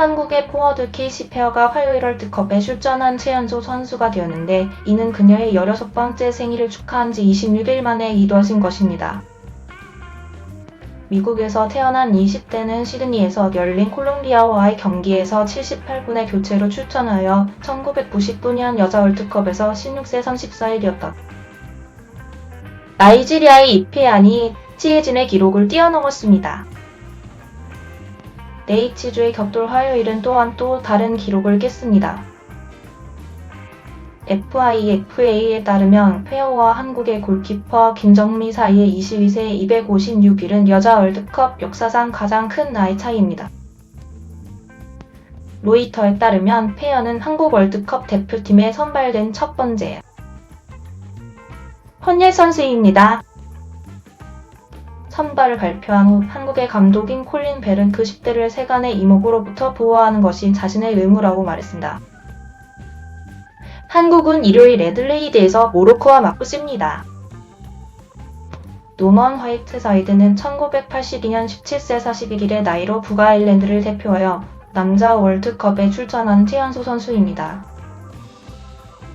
한국의 포워드 케이시 페어가 화요일 월드컵에 출전한 최연소 선수가 되었는데 이는 그녀의 16번째 생일을 축하한 지 26일 만에 이루어진 것입니다. 미국에서 태어난 20대는 시드니에서 열린 콜롬비아와의 경기에서 78분의 교체로 출전하여 1999년 여자 월드컵에서 16세 34일이었다. 나이지리아의 이페안이 치에진의 기록을 뛰어넘었습니다. 네이치주의 격돌 화요일은 또한 또 다른 기록을 깼습니다. FIFA에 따르면 페어와 한국의 골키퍼 김정미 사이의 22세 256일은 여자 월드컵 역사상 가장 큰 나이 차이입니다. 로이터에 따르면 페어는 한국 월드컵 대표팀에 선발된 첫 번째예요. 헌예 선수입니다. 선발을 발표한 후 한국의 감독인 콜린 벨은 그 10대를 세간의 이목으로부터 보호하는 것이 자신의 의무라고 말했습니다. 한국은 일요일 애들레이드에서 모로코와 맞붙습니다. 노먼 화이트사이드는 1982년 17세 41일의 나이로 북아일랜드를 대표하여 남자 월드컵에 출전한 최연소 선수입니다.